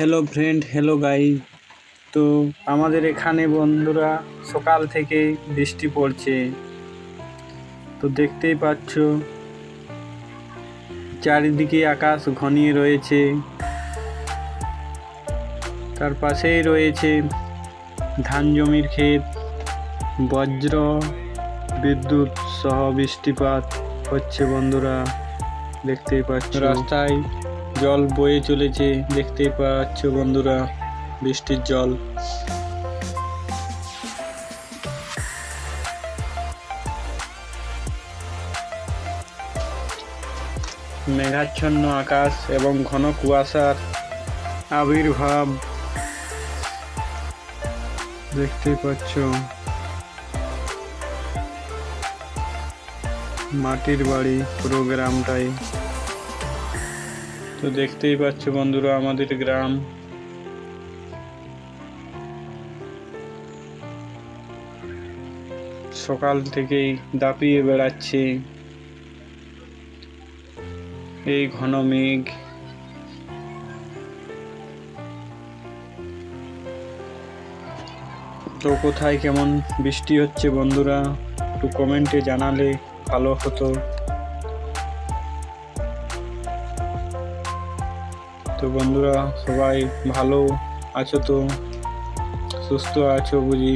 Hello friend hello guy তো আমাদের এখানে বন্ধুরা সকাল থেকে বৃষ্টি পড়ছে। তো দেখতেই পাচ্ছ, চারিদিকে আকাশ ঘনিয়ে রয়েছে। তার পাশেই রয়েছে ধান জমির ক্ষেত, বজ্র, বিদ্যুৎ সহ বৃষ্টিপাত হচ্ছে বন্ধুরা। দেখতেই পাচ্ছ। রাস্তায় জল বয়ে চলেছে, দেখতেই পাচ্ছ বন্ধুরা, বৃষ্টির জল। মেঘাচ্ছন্ন আকাশ এবং ঘন কুয়াশার আবির্ভাব দেখতে পাচ্ছ। মাটির বাড়ি পুরো গ্রামটাই। তো দেখতেই পাচ্ছ বন্ধুরা আমাদের গ্রাম। সকাল থেকেই দাপিয়ে বেড়াচ্ছে। এই ঘন মেঘ। তো কোথায় কেমন বৃষ্টি হচ্ছে বন্ধুরা, একটু কমেন্টে জানালে ভালো হতো। তো বন্ধুরা সবাই ভালো আছো তো? সুস্থ আছো বুঝি?